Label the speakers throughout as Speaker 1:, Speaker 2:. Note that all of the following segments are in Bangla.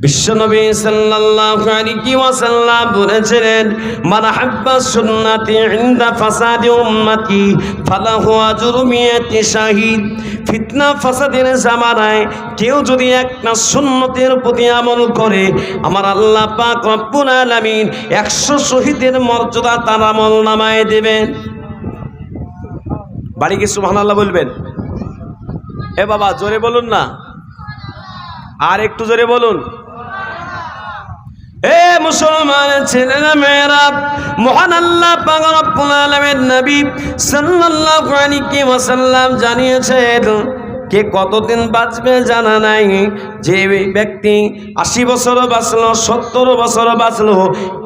Speaker 1: বিশ্বনবী সাল্লাল্লাহু আলাইহি কেউ যদি একটা সুন্নতের প্রতি আমল করে, আমার আল্লাহ পাক রব্বুল আলামিন 100 শহীদের মর্যাদা তার আমল নামায় দেবেন। বাড়ি কি বলবেন। এ বাবা, জোরে বলুন না। আর একটু জোরে বলুন। এ মুসলমান ছেলেরা, মেয়েরা, মহান আল্লাহ পাক রব্বুল আলামিন নবী ওয়াসাল্লাম জানিয়েছেন কে কতদিন বাঁচবে জানা নাই। যে ব্যক্তি আশি বছর বাঁচলো, সত্তর বছর বাঁচলো,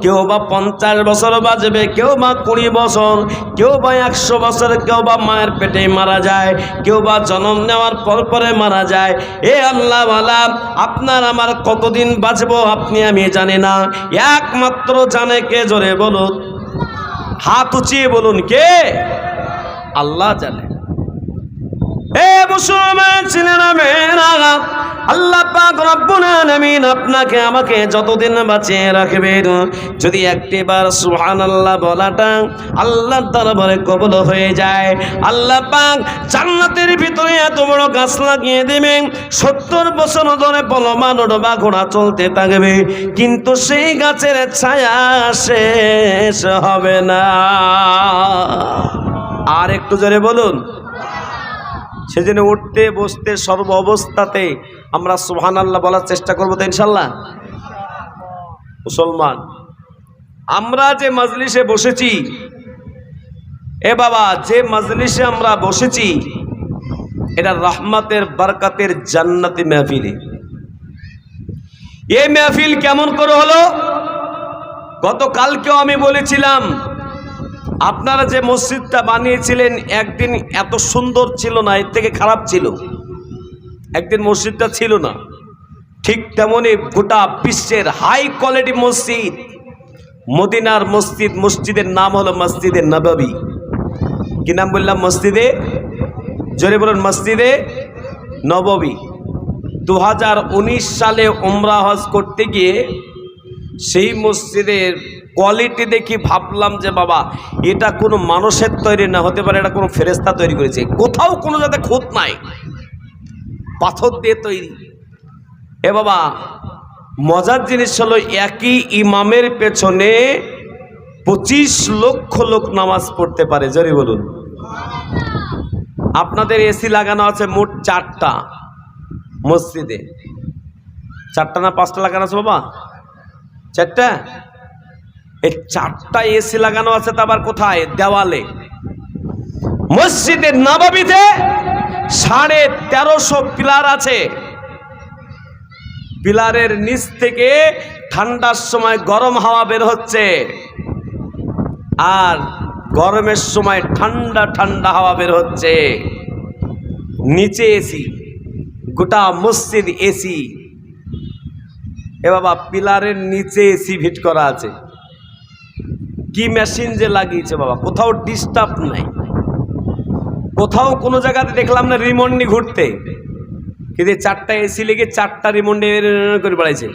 Speaker 1: কেউ বা পঞ্চাশ বছর বাঁচবে, কেউ বা কুড়ি বছর, কেউ বা একশো বছর, কেউ বা মায়ের পেটে মারা যায়, কেউ বা জন্ম নেওয়ার পর পরে মারা যায়। এ আল্লাহ আপনার আমার কতদিন বাঁচবো আপনি আমি জানি না। একমাত্র জানে কে জোরে বলুন। হাত উঁচিয়ে বলুন কে? আল্লাহ জানে। এ মুসলমান ছেলেরা মেয়েরা, আল্লাহ পাক আপনাকে আমাকে যতদিন বাঁচিয়ে রাখবেন যদি একটিবার সুবহানাল্লাহ বলাটা আল্লাহর দরবারে কবুল হয়ে যায়, আল্লাহ পাক ভিতরে এত বড় গাছ লাগিয়ে দেবেন সত্তর বছর ধরে পলমান বা ঘোড়া চলতে থাকবে, কিন্তু সেই গাছের ছায়া শেষ হবে না। আর একটু জোরে বলুন। সেজন্য উঠতে, বসতে সর্ব অবস্থাতে আমরা সুহান আল্লাহ বলার চেষ্টা করব তো ইনশাল্লাহ মুসলমান, আমরা যে মজলিসে বসেছি, এ বাবা, যে মজলিসে আমরা বসেছি, এটা রহমতের, বারকাতের জান্নাতি মেহফিলে। এই মেহফিল কেমন করে হলো? গতকালকেও আমি বলেছিলাম আপনারা যে মসজিদটা বানিয়েছিলেন, একদিন এত সুন্দর ছিল না, এর থেকে খারাপ ছিল। একদিন মসজিদটা ছিল না। ঠিক তেমনই গোটা বিশ্বের হাই কোয়ালিটি মসজিদ, মদিনার মসজিদ, মসজিদের নাম হলো মসজিদে নবাবী। কি নাম বললাম? মসজিদে? জোরে বলুন, মসজিদে নববী। দু হাজার উনিশ সালে উমরা হজ করতে গিয়ে সেই মসজিদের কোয়ালিটি দেখি ভাবলাম যে বাবা, এটা কোনো মানুষের তৈরি না, হতে পারে এটা কোনো ফেরেস্তা তৈরি করেছে। কোথাও কোনো যাতে খুঁত নাই। পাথর দিয়ে তৈরি। এ বাবা, মজার জিনিস হলো একই ইমামের পেছনে পঁচিশ লক্ষ লোক নামাজ পড়তে পারে। জরি বলুন। আপনাদের এসি লাগানো আছে মোট চারটা মসজিদে। চারটা না পাঁচটা লাগানো আছে বাবা? চারটা? এই চারটা এসি লাগানো আছে তা আবার কোথায়? দেওয়ালে। মসজিদের নবাবিতে সাড়ে তেরোশো পিলার আছে। পিলারের নিচ থেকে ঠান্ডার সময় গরম হাওয়া বের হচ্ছে। আর গরমের সময় ঠান্ডা ঠান্ডা হাওয়া বের হচ্ছে। নিচে এসি গোটা মসজিদ এসি এ বাবা, পিলারের নিচে এসি ফিট করা আছে। কি মেশিন যে লাগিয়েছে বাবা? কোথাও ডিস্টার্ব নাই। কোথাও কোনো জায়গাতে দেখলাম না রিমোট নিয়ে ঘুরতে কিন্তু চারটা এসি লেগে চারটা রিমোট নিয়ে করে বেড়াইছে।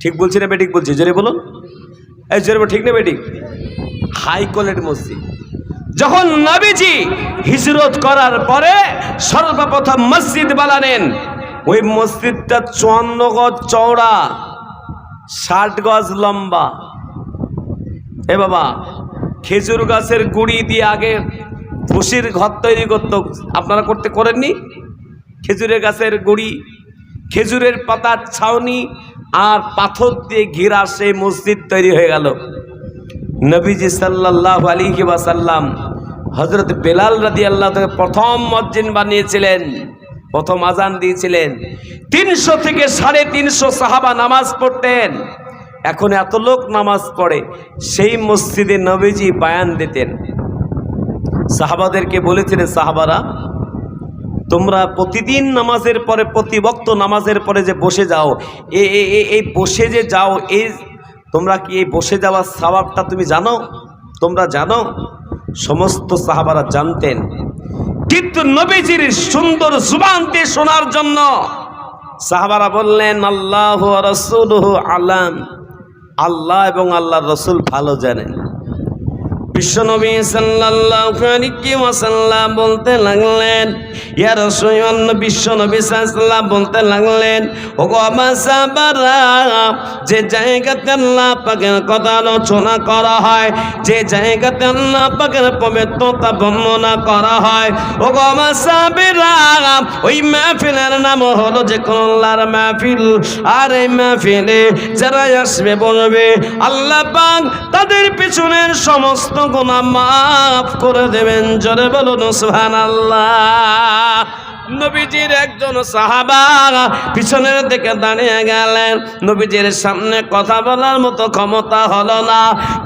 Speaker 1: ঠিক বলছি না বেটিক বলছি? জোরে বলুন। এই জোরে ঠিক না বেটিক হাই কোয়ালিটি মসজিদ যখন নবীজি হিজরত করার পরে সর্বপ্রথম মসজিদ বানালেন, ওই মসজিদটা চুয়ান্ন গজ চওড়া, ষাট গজ লম্বা। এ বাবা, খেজুর গাছের গুঁড়ি দিয়ে আগে ভুসির ঘর তৈরি করত। আপনারা করতে করেননি? খেজুরের গাছের গুড়ি, খেজুরের পাতার ছাউনি আর পাথর দিয়ে ঘেরা সেই মসজিদ তৈরি হয়ে গেল। নবীজি সাল্লাহ আলিহি ওয়াসাল্লাম হজরত বেলাল রাদি আল্লাহ থেকে প্রথম মসজিদ বানিয়েছিলেন, প্রথম আজান দিয়েছিলেন। তিনশো থেকে সাড়ে তিনশো সাহাবা নামাজ পড়তেন। এখন এত লোক নামাজ পড়ে, সেই মসজিদে নবীজি বায়ান দিতেন। সাহাবাদেরকে বলেছিলেন, সাহাবারা, তোমরা প্রতিদিন নামাজের পরে প্রতিবক্ত নামাজের পরে যে বসে যাও, এ এই বসে যে যাও, এই, তোমরা কি এই বসে যাওয়ার স্বভাবটা তুমি জানো? তোমরা জানো? সমস্ত সাহাবারা জানতেন। কিন্তু নবীজির সুন্দর জুবান দিয়ে শোনার জন্য সাহাবারা বললেন, আল্লাহ রসুল আলাম। আল্লাহ এবং আল্লাহর রসুল ভালো জানেন। বিশ্বনবী বলতে লাগলেন বিশ্বনবী বলতে লাগলেন যে আলোচনা করা হয়, যে জায়গাতে আল্লাহ পাকের পবিত্রতা বর্ণনা করা হয় ও গো আমার ওই মাহফিলের নাম হলো যে কোন মাহফিল, আর এই মাহফিলে যারা আসবে বলবে, আল্লাহ পাক তাদের পিছনের সমস্ত গুনাহ মাফ করে দেবেন জোরে বলুন সুবহানাল্লাহ। নবীজির একজন সাহাবা পিছনের দিকে দাঁড়িয়ে গেলেন। নবীজির সামনে কথা বলার মতো ক্ষমতা হলো না।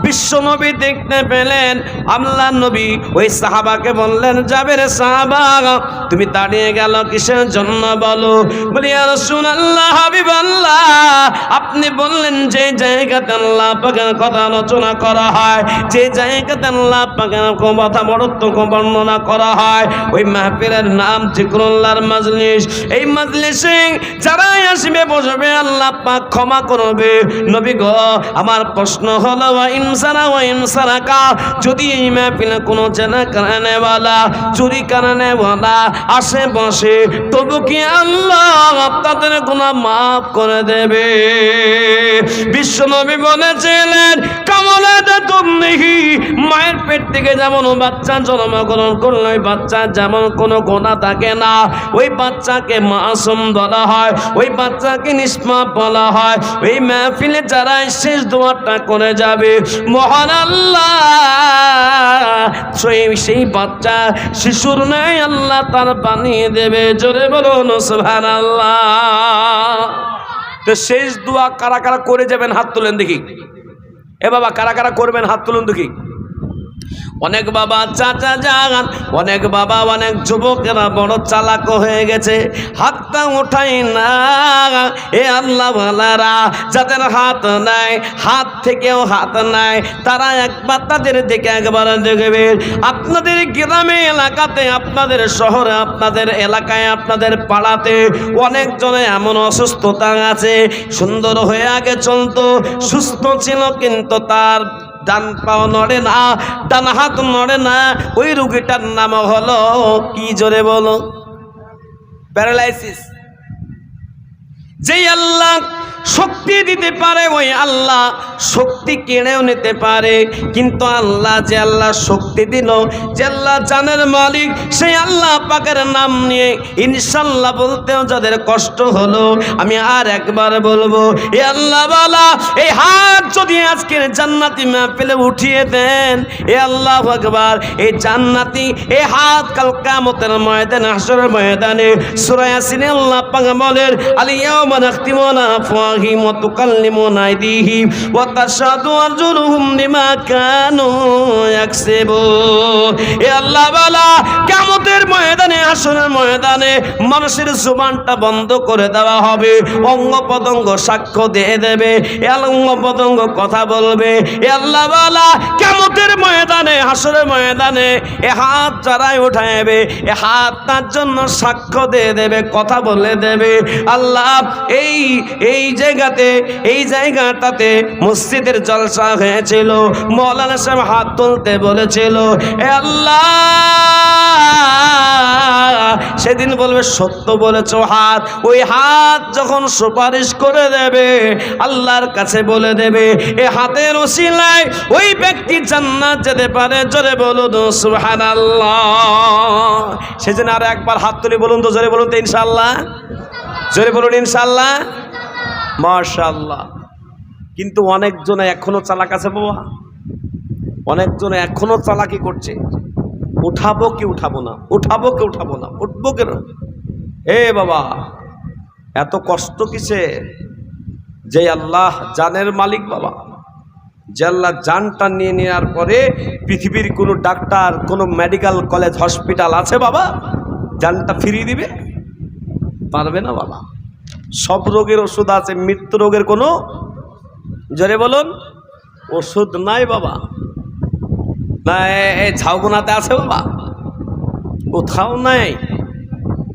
Speaker 1: বিশ্ব নবী দেখতে পেলেন। আল্লাহ নবী ওই সাহাবাকে বললেন যাবে রে সাহাবা, তুমি দাঁড়িয়ে গেল কিসের জন্য বলো? বলি রসুন আল্লাহ হাবিব আল্লাহ আপনি বললেন যে জায়গাতে আল্লাহ পাকের কথা আলোচনা করা হয়, যে জায়গাতে আল্লাহ পাকের কথা বড়ত্ব বর্ণনা করা হয়, ওই মাহফিলের নাম আল্লাহর মাজলিস এই মাজলিসে যারা আসবে, বসবে, আল্লাহ পাক ক্ষমা করবে। নবী গ, আমার প্রশ্ন হলো ইনসারা ও ইনসারাকা, যদি এই মাহফিলে কোনো চেনা কারণেওয়ালা, চুরি কারণে বলা আসে, বসে, তবু কি আল্লাহ তাদের গুণা মাফ করে দেবে? বিশ্বনবী বলেছিলেন কামলাদা তুমি মায়ের পেট থেকে যেমন বাচ্চা জন্মগ্রহণ করলে, বাচ্চা যেমন কোনো গোনা থাকে না। ওই বাচ্চাকে মাসুম বলা হয়, ওই বাচ্চাকে নিষ্পাপ বলা হয়, ওই মাহফিলে যারা শেষ দোয়ারটা করে যাবে, মহান আল্লাহ। সেই বাচ্চা শিশুর নাই আল্লাহ তার বানিয়ে দেবে, জোরে বলুন সুবহান আল্লাহ তো শেষ দোয়া কারা কারা করে যাবেন হাত তুলেন দেখি। এ বাবা, কারা কারা করবেন হাত তুলুন দেখি। অনেক বাবা চাচা যান, অনেক বাবা, অনেক যুবকেরা বড় চালাক হয়ে গেছে। হাতটা ওঠাই না, এ আল্লাহ ভালারা যাদের হাত নাই, হাত থেকেও হাত নাই, তারা একবার তাদের দিকে একবার দেখবে। আপনাদের গ্রামে, এলাকাতে, আপনাদের শহরে, আপনাদের এলাকায়, আপনাদের পাড়াতে অনেকজনে এমন অসুস্থতা আছে, সুন্দর হয়ে আগে চলতো সুস্থ ছিল কিন্তু তার ডান পাও নড়ে না, ডান হাত নড়ে না, ওই রুগীটার নাম হলো কি জোরে বলো? প্যারালাইসিস। যেই আল্লাহ শক্তি দিতে পারে, ওই আল্লাহ শক্তি কেড়েও নিতে পারে। কিন্তু আল্লাহ যে আল্লাহ শক্তি দিল, যে আল্লাহ জানের মালিক, সেই আল্লাহ পাকের নাম নিয়ে ইনশাল্লাহ বলতেও যাদের কষ্ট হলো, আমি আর একবার বলব, এ আল্লাহ বলা, এই হাত যদি আজকের জান্নাতি পেলে উঠিয়ে দেন, এ আল্লাহ একবার এই জান্নাতি, এ হাত কাল কামতের ময়দান হাসরের ময়দানে, সূরা ইয়াসিনে আল্লাহ পাক বলেন আলিয়াউমা নাখতিমুনা আফওয়াহিম ওয়া তুকাল্লিমুনা আইদিহিম ওয়া মানুষের জুবানটা বন্ধ করে দেওয়া হবে অঙ্গ পতঙ্গ সাক্ষ্য দিয়ে দেবে অঙ্গ পতঙ্গ কথা বলবে। এ আল্লাহ বলা ময়দানে হাসরের ময়দানে এ হাত যারাই উঠাইবে, এ হাত তার জন্য সাক্ষ্য দিয়ে দেবে, কথা বলে দেবে। আল্লাহ, এই এই জায়গাতে, এই জায়গাটাতে মসজিদের জলসা হয়েছিল। মৌলানা সাহেব হাত তুলতে বলেছিল আল্লাহ! সেদিন বলবে, সত্য বলেছ হাত। ওই হাত যখন সুপারিশ করে দেবে, আল্লাহর কাছে বলে দেবে, এ হাতের ওসিলায় ওই ব্যক্তি জান্নাত যেতে পারে। জোরে বলুন সুবহানাল্লাহ। সেদিন আর একবার হাত তুলে বলুন তো, জোরে বলুন তো ইনশাল্লাহ জোরে বলুন, ইনশাআল্লাহ। মাশাআল্লাহ। কিন্তু অনেকজনে এখনও চালাক আছে বাবা। অনেকজনে এখনও চালাকি করছে। উঠাবো কি উঠাবো না? উঠাবো কি উঠাবো না? উঠবো কেন? এ বাবা, এত কষ্ট কিসে? যে আল্লাহ জানের মালিক বাবা। যে আল্লাহ জানটা নিয়ে নেওয়ার পরে পৃথিবীর কোনো ডাক্তার, কোনো মেডিকেল কলেজ, হসপিটাল আছে বাবা? জানটা ফিরিয়ে দিবে? পারবে না বাবা। সব রোগের ওষুধ আছে, মৃত্যু রোগের কোনো জোরে বলুন, ওষুধ নাই বাবা। না এই ঝাউগুনাতে আছে বাবা। কোথাও নাই।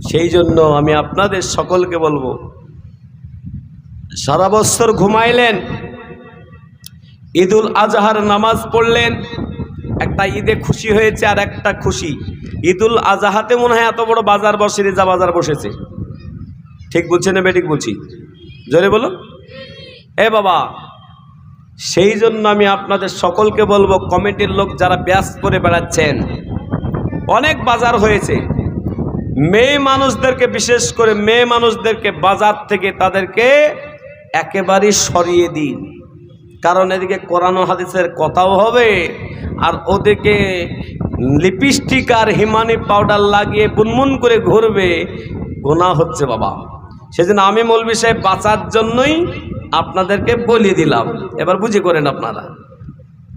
Speaker 1: সেই জন্য আমি আপনাদের সকলকে বলব, সারা বছর ঘুমাইলেন, ঈদুল আজহার নামাজ পড়লেন, একটা ঈদে খুশি হয়েছে আর একটা খুশি। ঈদুল আজহাতে মনে হয় এত বড় বাজার বসে রেজা বাজার বসেছে। ঠিক বলছে না বেঠিক বলছি? জোরে বলো এ বাবা সেই জন্য আমি আপনাদের সকলকে বলব, কমিটির লোক যারা ব্যাস করে বেড়াচ্ছেন, অনেক বাজার হয়েছে। মেয়ে মানুষদেরকে, বিশেষ করে মেয়ে মানুষদেরকে বাজার থেকে তাদেরকে একেবারেই সরিয়ে দিন। কারণ এদিকে কোরআন হাদিসের কথাও হবে, আর ওদিকে লিপস্টিক আর হিমানি পাউডার লাগিয়ে বুনমুন করে ঘুরবে গোনা হচ্ছে বাবা। সেজন্য আমি মৌলবি সাহেব বাঁচার জন্যই আপনাদেরকে বলে দিলাম। এবার বুঝে করেন আপনারা।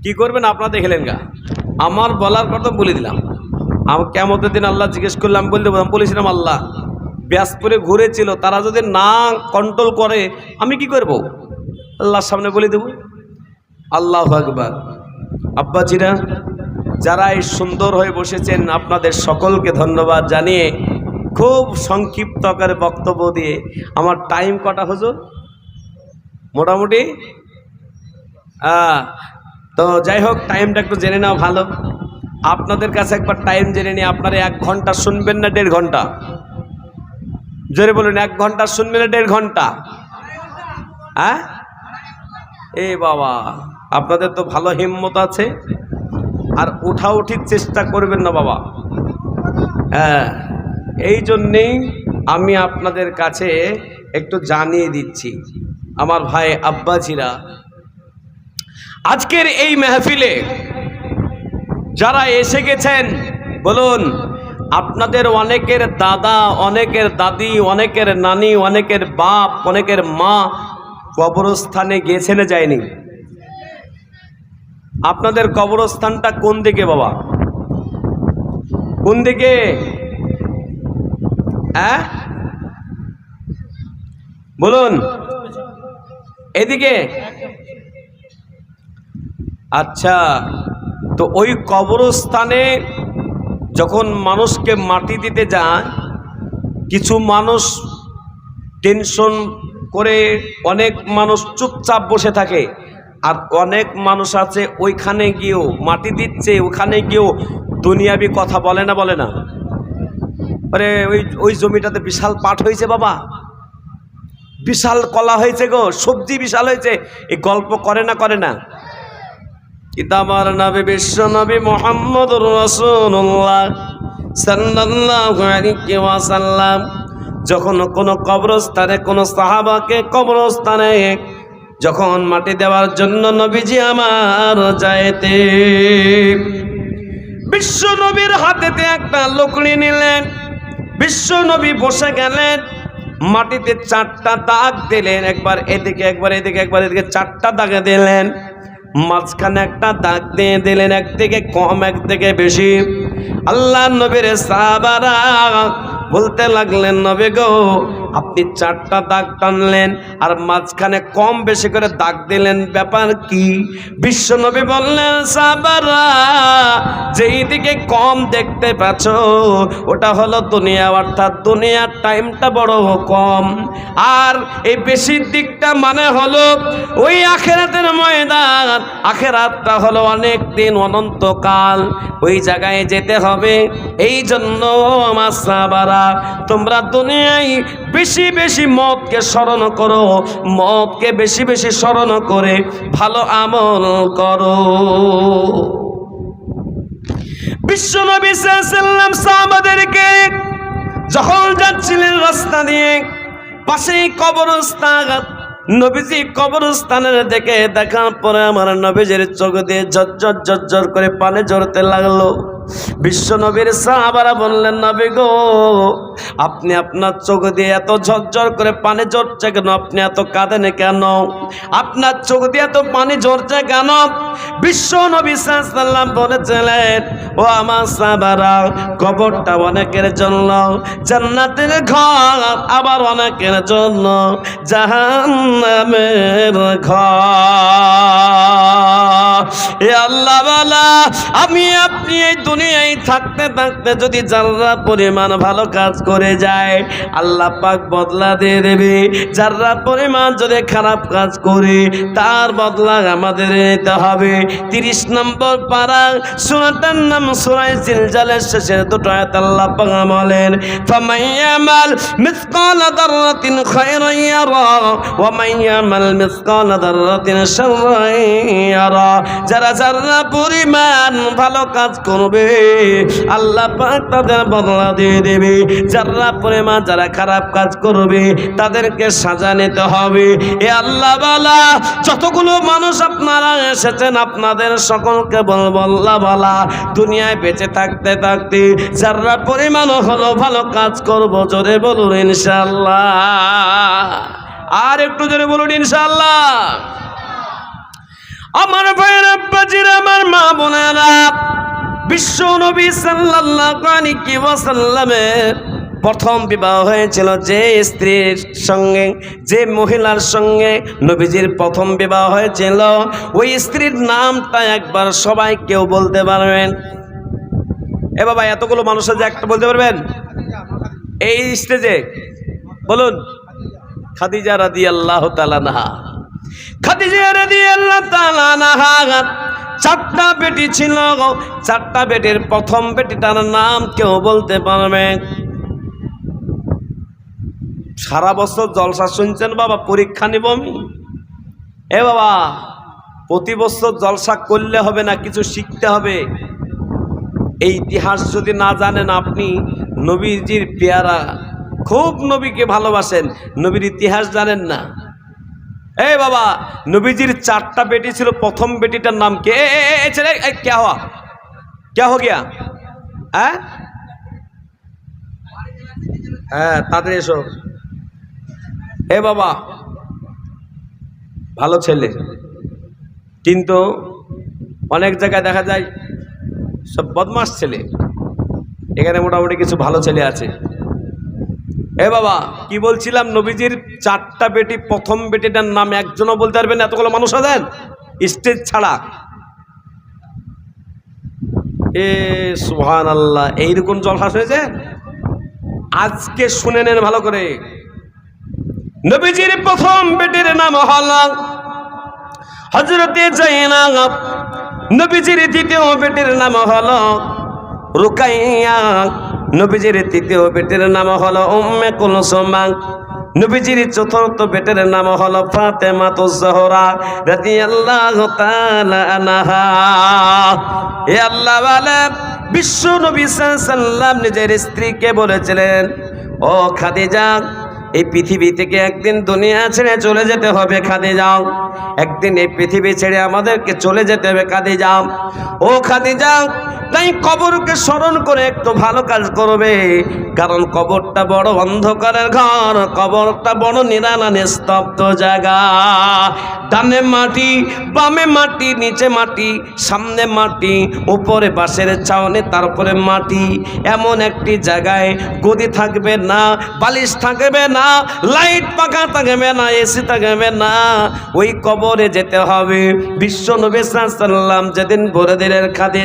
Speaker 1: কি করবেন আপনারা দেখলেন গা। আমার বলার কথা বলে দিলাম। আমি কেমতের দিন আল্লাহ জিজ্ঞেস করলাম বলতে বলেছিলাম আল্লাহ, ব্যাসপুরে ঘুরেছিল, তারা যদি না কন্ট্রোল করে, আমি কি করব? আল্লাহর সামনে বলে দেব। আল্লাহ আকবার। আব্বাজিরা, যারা এই সুন্দর হয়ে বসেছেন, আপনাদের সকলকে ধন্যবাদ জানিয়ে খুব সংক্ষিপ্ত আকারে বক্তব্য দিয়ে, আমার টাইম কটা হুজুর? মোটামুটি? তো যাই হোক, টাইমটা একটু জেনে নেওয়া ভালো। আপনাদের কাছে একবার টাইম জেনে নিয়ে আপনারা এক ঘণ্টা শুনবেন না দেড় ঘণ্টা? জোরে বলুন, এক ঘণ্টা শুনবেন না দেড় ঘণ্টা? হ্যাঁ এ বাবা, আপনাদের তো ভালো হিম্মত আছে। আর উঠা উঠির চেষ্টা করবেন না বাবা। হ্যাঁ এই জন্যেই আমি আপনাদের কাছে একটু জানিয়ে দিচ্ছি। আমার ভাই আব্বাজিরা। আজকের এই মেহফিলে যারা এসে গেছেন, বলুন, আপনাদের অনেকের দাদা, অনেকের দাদি, অনেকের নানি, অনেকের বাপ, অনেকের মা কবরস্থানে গেছে না যায়নি। আপনাদের কবরস্থানটা কোন দিকে বাবা? কোন দিকে? হ্যাঁ? বলুন। এদিকে। আচ্ছা তো ওই কবরস্থানে যখন মানুষকে মাটি দিতে যায়, কিছু মানুষ টেনশন করে অনেক মানুষ চুপচাপ বসে থাকে, আর অনেক মানুষ আছে ওইখানে গিয়েও মাটি দিচ্ছে, ওখানে গিয়েও দুনিয়াবি কথা বলে না বলে না। আরে, ওই ওই জমিটাতে বিশাল পাট হয়েছে বাবা। বিশাল কলা হয়েছে গো, সবজি বিশাল হয়েছে। এই গল্প করে না করে না। কিন্তু আমার নবী, বিশ্ব নবী মোহাম্মদ রসুল্লাহ যখন কোনো কবরস্থানে, কোনো সাহাবাকে কবরস্থানে, যখন মাটি দেওয়ার জন্য নবীজি আমার যাইতে, বিশ্ব নবীর হাতেতে একটা লকড়ি নিলেন। বিশ্ব নবী বসে গেলেন। মাটিতে চারটা দাগ দিলেন, একবার এদিকে একবার এদিকে একবার এদিকে চারটা দাগে দিলেন। মাঝখানে একটা দাগ দিয়ে দিলেন এক থেকে কম এক থেকে বেশি। আল্লাহ নবীর সাহাবারা বলতে লাগলেন, নবে গো, আপনি চারটা দাগ টানলেন আর মাঝখানে কম বেশি করে দাগ দিলেন। ব্যাপার কি? বিশ্ব নবী বললেন, সাহাবারা, যেই দিকে কম দেখতে পাচ্ছ, ওটা হলো দুনিয়া, অর্থাৎ দুনিয়ার টাইমটা বড় কম। আর এই বেশির দিকটা মানে হলো, ওই আখেরাতের ময়দান। আখেরাতটা হলো অনেক দিন অনন্তকাল। ওই জায়গায় যেতে হবে। এই জন্য আমার সাহাবারা তোমরা দুনিয়ায় বেশি বেশি মদকে স্মরণ করো, মদকে বেশি বেশি স্মরণ করে ভালো আমল করো। বিশ্বনবী সাল্লাম সাহাবাদেরকে যখন যাচ্ছিলেন রাস্তা দিয়ে পাশেই কবরস্থান, নবীজি কবরস্থানের দেখে দেখার পরে আমার নবীজির চোখ দিয়ে ঝরঝর ঝরঝর করে পানি ঝরতে লাগল। বিশ্ব নবীর সাহাবারা বললেন, নবী গো, আপনি আপনার চোখ দিয়ে এত ঝরঝর করে পানি ঝরছে কেন? আপনি এত কাঁদেন কেন? আপনার চোখ দিয়ে এত পানি ঝরছে কেন? বিশ্ব নবী সাল্লাম বলেছিলেন, ও আমার সাহাবারা, কবরটা অনেকের জন্য, জান্নাতের ঘর আবার অনেকের জন্য, জাহান্নামের ঘর। এ আল্লাহ আমি আপনি এই দুনিয়ায় থাকতে থাকতে যদি যারা পরিমাণ ভালো কাজ করে যায়, আল্লাহ পাক বদলা দিয়ে দেবে। যারা পরিমাণ যদি খারাপ কাজ করে, তার বদলা আমাদের নিতে হবে। তিরিশ নম্বর পাড়া সুরাটার নাম সুরাই জিলজালের শেষের দুটো আয়াত আল্লাহ পাক বলেন ফামাইয়ামাল মিসকাল দাররাতিন খায়রান ইয়ারা মিসকাল দাররাতিন শাররান যারা যারা পরিমাণ ভালো কাজ করবে আল্লাহ পাক তাদের বদলা দিয়ে দেবে। যারা পরিমাণ, যারা খারাপ কাজ করবে, তাদেরকে সাজা নিতে হবে। এ আল্লাহ বালা, যতগুলো মানুষ আপনারা এসেছেন, আপনাদের সকলকে বলব, আল্লাহ বালা, দুনিয়ায় বেঁচে থাকতে থাকতে যারা পরিমাণ হলো ভালো কাজ করব, জোরে বলুন ইনশাল্লাহ আর একটু জোরে বলুন ইনশাল্লাহ আমার ভাইয়ের আমার মা বোনেরা বিশ্ব নবী ওয়াসাল্লামের প্রথম বিবাহ হয়েছিল যে স্ত্রীর সঙ্গে, যে মহিলার সঙ্গে নবীজির প্রথম বিবাহ হয়েছিল। ওই স্ত্রীর নামটা একবার সবাই কেউ বলতে পারবেন। এ বাবা, এতগুলো মানুষের যে একটা বলতে পারবেন? এই স্টেজে, বলুন। খাদিজা রাদি আল্লাহ তালানাহা খাদিজা রাদি আল্লাহ তালানাহা চারটা বেটি ছিল চারটা বেটির প্রথম বেটিটার নাম কেউ বলতে পারবে? সারা বছর জলসা শুনছেন বাবা, পরীক্ষা নিব আমি? এ বাবা, প্রতি বছর জলসা করলে হবে না, কিছু শিখতে হবে। এই ইতিহাস যদি না জানেন আপনি, নবীজির পেয়ারা, খুব নবীকে ভালোবাসেন। নবীর ইতিহাস জানেন না। এই বাবা নবীজির চারটা বেটি ছিল প্রথম বেটিটার নাম কে? এ, এ, এ, ছেলে এ, ক্যা হওয়া? ক্যা হো গিয়া? হ্যাঁ হ্যাঁ তাড়াতাড়ি এসো। এ বাবা ভালো ছেলে। কিন্তু অনেক জায়গায় দেখা যায় সব বদমাস ছেলে। এখানে মোটামুটি কিছু ভালো ছেলে আছে। এ বাবা কি বলছিলাম? নবীজির চারটা বেটি, প্রথম বেটিটার নাম একজনও বলতে পারবেন এতগুলো মানুষ আছেন? স্টেজ ছাড়া। এ সুহান আল্লাহ এইরকম জলহাস হয়েছে? আজকে শুনে নেন ভালো করে। নবীজির প্রথম বেটির নাম হল হজরতে নবীজির দ্বিতীয় বেটির নাম হল রুকাইয়া। নবীজির তৃতীয় বেটির নাম হলো উম্মে কুলসুমা। নবীজির চতুর্থ বেটের নাম হলো ফাতেমা তো জহরা রাদিয়াল্লাহু এ আল্লাহ বিশ্ব নবী সাল্লাম নিজের স্ত্রীকে বলেছিলেন, ও খাদিজা, এই পৃথিবী থেকে একদিন দুনিয়া ছেড়ে চলে যেতে হবে খাদি যাও একদিন এই পৃথিবী ছেড়ে আমাদেরকে চলে যেতে হবে খাদি যাও ও খাদি যাও তাই কবরকে স্মরণ করে একটু ভালো কাজ করবে। কারণ কবরটা বড় অন্ধকারের ঘর, কবরটা বড় নিরানা নিস্তব্ধ জায়গা। ডানে মাটি, বামে মাটি, নিচে মাটি, সামনে মাটি, উপরে বাঁশের ছাউনি, তারপরে মাটি। এমন একটি জায়গায় গদি থাকবে না, বালিশ থাকবে না, লাইট পাখা থাকবে না, এসি থাকবে না। ওই কবরে যেতে হবে। বিশ্ব নবী সাল্লাম যেদিন ভরে খাদে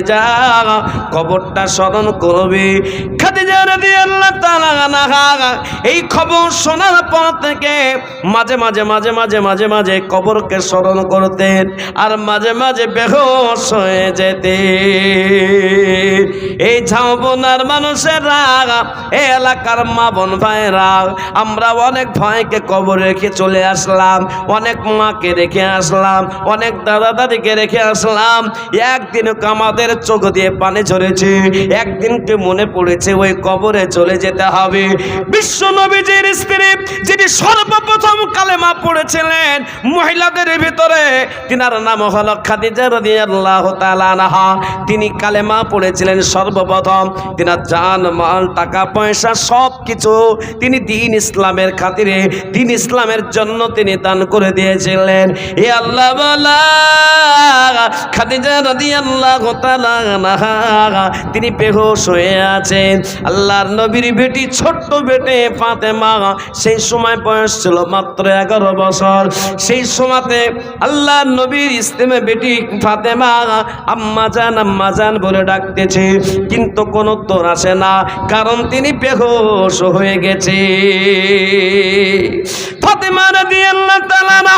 Speaker 1: কবরটা স্মরণ করবে। এই খবর শোনার পর থেকে মাঝে মাঝে মাঝে মাঝে মাঝে মাঝে কবরকে স্মরণ করতেন আর মাঝে মাঝে বেহোশ হয়ে যেতে এই ঝাউবনার মানুষেরা এই এলাকার মা বোন ভাইরা আমরা অনেক ভাইকে কবর রেখে চলে আসলাম, অনেক মাকে রেখে আসলাম, অনেক দাদা দাদিকে রেখে আসলাম। একদিন আমাদের চোখ দিয়ে পানি ঝরেছে একদিনকে মনে পড়েছে ওই কবরে চলে যেতে হবে। বিশ্ব নবীজির স্ত্রী যিনি সর্বপ্রথম কালেমা পড়েছিলেন, মহিলাদের ভিতরে, তিনার নাম হলো খাদিজা রাদিয়াল্লাহু তাআলা আনহা। তিনি কালেমা পড়েছিলেন সর্বপ্রথম। তিনার জান, মাল, টাকা, পয়সা সব কিছু তিনি দিন ইসলামের খাতিরে, দিন ইসলামের জন্য তিনি দান করে দিয়েছিলেন। এ আল্লাহ খাদিজা রাদিয়াল্লাহু তাআলা আনহা। তিনি বেহুশ হয়ে আছেন। আল্লাহ আল্লাহর নবীর বেটি, ছোট্ট বেটে ফাতেমা, সেই সময় বয়স ছিল মাত্র এগারো বছর। সেই সময়তে আল্লাহর নবীর ইসলামে বেটি ফাতেমা আম্মা জান আম্মা জান বলে ডাকতেছে, কিন্তু কোনো উত্তর আসে না, কারণ তিনি বেহোশ হয়ে গেছে। ফাতেমা রাদিয়াল্লাহু তাআলা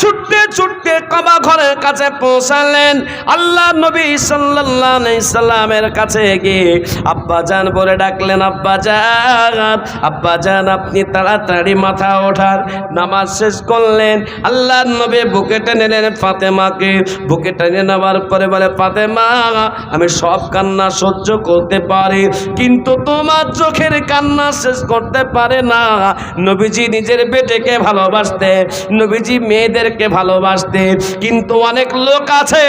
Speaker 1: ছুটতে ছুটতে কাবা ঘরের কাছে পৌঁছালেন। আল্লাহ নবী সাল্লাল্লাহু সাল্লামের কাছে গিয়ে আব্বা জান বলে ডাকলেন, আব্বা জান আব্বা জান, আপনি তাড়াতাড়ি মাথা ওঠার নামাজ শেষ করলেন। আল্লাহ নবী বুকে টেনে নেন ফাতেমাকে। বুকে টেনে নেওয়ার পরে বলে, ফাতেমা, আমি সব কান্না সহ্য করতে পারি, কিন্তু তোমার চোখের কান্না শেষ করতে পারে না। নবীজি নিজের বেটেকে ভালোবাসতে নবীজি মেয়েদেরকে ভালোবাসতে কিন্তু অনেক লোক আছে,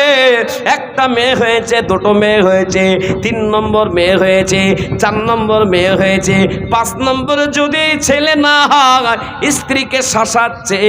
Speaker 1: একটা মেয়ে হয়েছে, দুটো মেয়ে হয়েছে, তিন নম্বর মেয়ে হয়েছে, চার নম্বর মেয়ে হয়েছে, পাঁচ নম্বর যদি ছেলে না হয়, স্ত্রীকে শাসাচ্ছে।